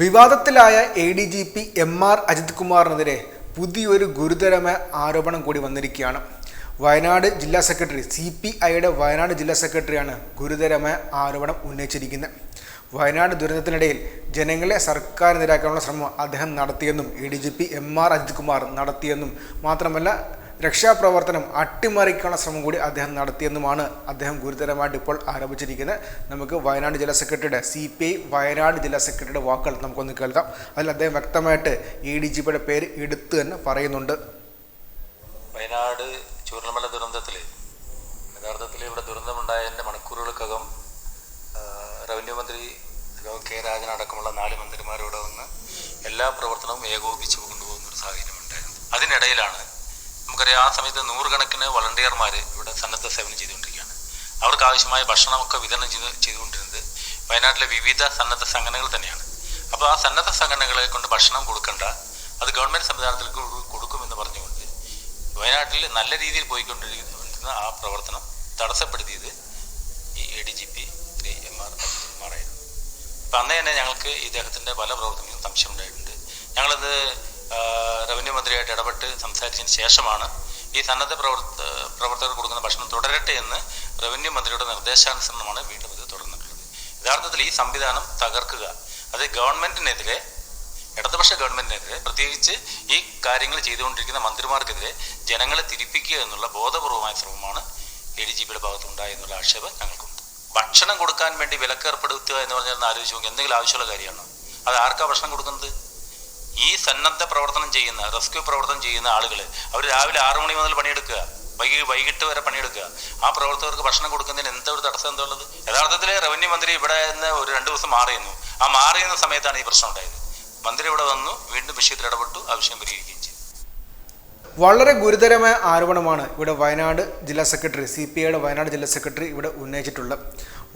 വിവാദത്തിലായ A D G P M R Ajith കുമാറിനെതിരെ പുതിയൊരു ഗുരുതരമായ ആരോപണം കൂടി വന്നിരിക്കുകയാണ്. വയനാട് ജില്ലാ സെക്രട്ടറി സി പി ഐയുടെ വയനാട് ജില്ലാ സെക്രട്ടറിയാണ് ഗുരുതരമായ ആരോപണം ഉന്നയിച്ചിരിക്കുന്നത്. വയനാട് ദുരന്തത്തിനിടയിൽ ജനങ്ങളെ സർക്കാരിനെതിരാക്കാനുള്ള ശ്രമം അദ്ദേഹം നടത്തിയെന്നും A D G P M R Ajith Kumar നടത്തിയെന്നും മാത്രമല്ല രക്ഷാപ്രവർത്തനം അട്ടിമറിക്കാനുള്ള ശ്രമം കൂടി അദ്ദേഹം നടത്തിയെന്നുമാണ് അദ്ദേഹം ഗുരുതരമായിട്ട് ഇപ്പോൾ ആരോപിച്ചിരിക്കുന്നത്. നമുക്ക് വയനാട് ജില്ലാ സെക്രട്ടറിയുടെ സി പി ഐ വയനാട് ജില്ലാ സെക്രട്ടറിയുടെ വാക്കുകൾ നമുക്കൊന്ന് കേൾക്കാം. അതിൽ അദ്ദേഹം വ്യക്തമായിട്ട് എ ഡി ജി പിയുടെ പേര് എടുത്തു തന്നെ പറയുന്നുണ്ട്. വയനാട് ചൂർണമല ദുരന്തത്തിൽ യഥാർത്ഥത്തിൽ ഇവിടെ ദുരന്തമുണ്ടായതിന്റെ മണിക്കൂറുകൾക്കകം റവന്യൂ മന്ത്രി കെ രാജൻ അടക്കമുള്ള നാല് മന്ത്രിമാരോട് വന്ന് എല്ലാ പ്രവർത്തനവും ഏകോപിപ്പിച്ച് കൊണ്ടുപോകുന്ന ഒരു സാഹചര്യം നമുക്കറിയാം ആ സമയത്ത് നൂറുകണക്കിന് വളണ്ടിയർമാർ ഇവിടെ സന്നദ്ധ സേവനം ചെയ്തുകൊണ്ടിരിക്കുകയാണ്. അവർക്ക് ആവശ്യമായ ഭക്ഷണമൊക്കെ വിതരണം ചെയ്ത് ചെയ്തുകൊണ്ടിരുന്നത് വയനാട്ടിലെ വിവിധ സന്നദ്ധ സംഘടനകൾ തന്നെയാണ്. അപ്പോൾ ആ സന്നദ്ധ സംഘടനകളെ കൊണ്ട് ഭക്ഷണം കൊടുക്കണ്ട അത് ഗവൺമെന്റ് സംവിധാനത്തിൽ കൊ- കൊടുക്കുമെന്ന് പറഞ്ഞുകൊണ്ട് വയനാട്ടിൽ നല്ല രീതിയിൽ പോയിക്കൊണ്ടിരിക്കുന്ന ആ പ്രവർത്തനം തടസ്സപ്പെടുത്തിയത് ഈ A D G P Shri M R അബ്ദുൽമാറായിരുന്നു അപ്പം അന്നേ തന്നെ ഞങ്ങൾക്ക് ഇദ്ദേഹത്തിന്റെ പല പ്രവർത്തനങ്ങളും സംശയമുണ്ടായിട്ടുണ്ട്. ഞങ്ങളത് മന്ത്രിയായിട്ട് ഇടപെട്ട് സംസാരിച്ചതിന് ശേഷമാണ് ഈ സന്നദ്ധ പ്രവർത്ത പ്രവർത്തകർ കൊടുക്കുന്ന ഭക്ഷണം തുടരട്ടെ എന്ന് റവന്യൂ മന്ത്രിയുടെ നിർദ്ദേശാനുസരണമാണ് വീണ്ടും ഇത് തുടർന്നിട്ടുള്ളത്. യഥാർത്ഥത്തിൽ ഈ സംവിധാനം തകർക്കുക അത് ഗവൺമെന്റിനെതിരെ ഇടതുപക്ഷ ഗവൺമെന്റിനെതിരെ പ്രത്യേകിച്ച് ഈ കാര്യങ്ങൾ ചെയ്തുകൊണ്ടിരിക്കുന്ന മന്ത്രിമാർക്കെതിരെ ജനങ്ങളെ തിരിപ്പിക്കുക എന്നുള്ള ബോധപൂർവമായ ശ്രമമാണ് എ ഡി ജി പിയുടെ ഭാഗത്തുണ്ടായ എന്നുള്ള ആക്ഷേപം ഞങ്ങൾക്കുണ്ട്. ഭക്ഷണം കൊടുക്കാൻ വേണ്ടി വിലക്കേർപ്പെടുത്തുക എന്ന് പറഞ്ഞാൽ ആലോചിച്ചു എന്തെങ്കിലും ആവശ്യമുള്ള കാര്യമാണോ? അത് ആർക്കാ ഭക്ഷണം കൊടുക്കുന്നത്? ഈ സന്നദ്ധ പ്രവർത്തനം ചെയ്യുന്ന റെസ്ക്യൂ പ്രവർത്തനം ചെയ്യുന്ന ആളുകൾ അവർ രാവിലെ ആറു മണി മുതൽ പണിയെടുക്കുക. വൈകി വൈകിട്ട് വരെ പണിയെടുക്കുക. ആ പ്രവർത്തകർക്ക് ഭക്ഷണം കൊടുക്കുന്നതിന് എന്താ ഒരു തടസ്സം എന്താ ഉള്ളത്? യഥാർത്ഥത്തിൽ റവന്യൂ മന്ത്രി ഇവിടെ നിന്ന് ഒരു രണ്ട് ദിവസം മാറിയിരുന്നു. ആ മാറിയുന്ന സമയത്താണ് ഈ പ്രശ്നം ഉണ്ടായത്. മന്ത്രി ഇവിടെ വന്നു വീണ്ടും വിഷയത്തിൽ ഇടപെട്ടു ആ വിഷയം പരിഹരിക്കുകയും ചെയ്തു. വളരെ ഗുരുതരമായ ആരോപണമാണ് ഇവിടെ വയനാട് ജില്ലാ സെക്രട്ടറി സി പി ഐയുടെ വയനാട് ജില്ലാ സെക്രട്ടറി ഇവിടെ ഉന്നയിച്ചിട്ടുള്ളത്.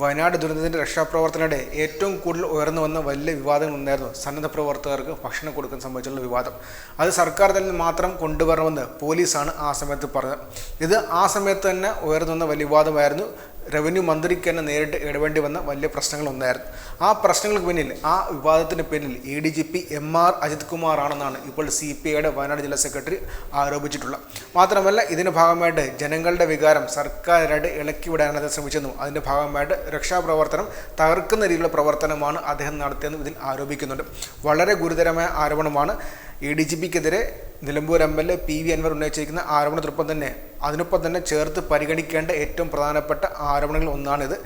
വയനാട് ദുരന്തത്തിന്റെ രക്ഷാപ്രവർത്തനയുടെ ഏറ്റവും കൂടുതൽ ഉയർന്നു വന്ന വലിയ വിവാദങ്ങൾ ഉണ്ടായിരുന്നു. സന്നദ്ധ പ്രവർത്തകർക്ക് ഭക്ഷണം കൊടുക്കാൻ സംബന്ധിച്ചുള്ള വിവാദം. അത് സർക്കാർ തന്നെ മാത്രം കൊണ്ടുവരണമെന്ന് പോലീസാണ് ആ സമയത്ത് പറഞ്ഞത്. ഇത് ആ സമയത്ത് തന്നെ ഉയർന്നു വന്ന വലിയ വിവാദമായിരുന്നു. റവന്യൂ മന്ത്രിക്ക് തന്നെ നേരിട്ട് ഇടവേണ്ടി വന്ന വലിയ പ്രശ്നങ്ങളൊന്നായിരുന്നു ആ പ്രശ്നങ്ങൾക്ക് പിന്നിൽ ആ വിവാദത്തിന് പിന്നിൽ A D G P M R Ajith Kumar ആണെന്നാണ് ഇപ്പോൾ സി പി ഐയുടെ വയനാട് ജില്ലാ സെക്രട്ടറി ആരോപിച്ചിട്ടുള്ളത്. മാത്രമല്ല ഇതിന്റെ ഭാഗമായിട്ട് ജനങ്ങളുടെ വികാരം സർക്കാരായിട്ട് ഇളക്കി വിടാനാണ് ശ്രമിച്ചെന്നും അതിന്റെ ഭാഗമായിട്ട് രക്ഷാപ്രവർത്തനം തകർക്കുന്ന രീതിയിലുള്ള പ്രവർത്തനമാണ് അദ്ദേഹം നടത്തിയെന്ന് ഇതിൽ ആരോപിക്കുന്നുണ്ട്. വളരെ ഗുരുതരമായ ആരോപണമാണ് എ ഡി ജി പിക്കെതിരെ Nilambur M L A P V Anvar ഉന്നയിച്ചിരിക്കുന്ന ആരോപണത്തിനൊപ്പം തന്നെ. അതിനൊപ്പം തന്നെ ചേർത്ത് പരിഗണിക്കേണ്ട ഏറ്റവും പ്രധാനപ്പെട്ട ആരോപണങ്ങളിൽ ഒന്നാണിത്.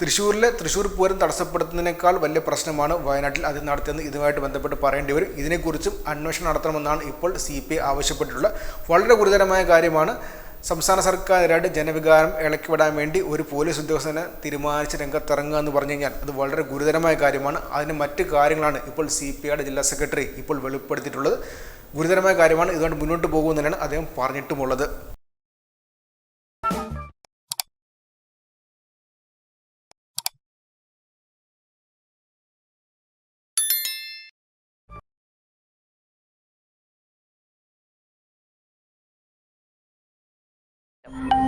തൃശ്ശൂരിലെ തൃശ്ശൂർ പൂരം തടസ്സപ്പെടുത്തുന്നതിനേക്കാൾ വലിയ പ്രശ്നമാണ് വയനാട്ടിൽ അത് നടത്തിയെന്ന് ഇതുമായിട്ട് ബന്ധപ്പെട്ട് പറയേണ്ടി വരും. ഇതിനെക്കുറിച്ചും അന്വേഷണം നടത്തണമെന്നാണ് ഇപ്പോൾ സി പി ഐ ആവശ്യപ്പെട്ടിട്ടുള്ളത്. വളരെ ഗുരുതരമായ കാര്യമാണ് സംസ്ഥാന സർക്കാരിനായിട്ട് ജനവികാരം ഇളക്കിവിടാൻ വേണ്ടി ഒരു പോലീസ് ഉദ്യോഗസ്ഥനെ തീരുമാനിച്ച് രംഗത്തിറങ്ങുക എന്ന് പറഞ്ഞു കഴിഞ്ഞാൽ അത് വളരെ ഗുരുതരമായ കാര്യമാണ്. അതിന് മറ്റ് കാര്യങ്ങളാണ് ഇപ്പോൾ സി പി ഐയുടെ ജില്ലാ സെക്രട്ടറി ഇപ്പോൾ വെളിപ്പെടുത്തിയിട്ടുള്ളത്. ഗുരുതരമായ കാര്യമാണ്. ഇതുകൊണ്ട് മുന്നോട്ട് പോകുമെന്നാണ് അദ്ദേഹം പറഞ്ഞിട്ടുമുള്ളത്. you.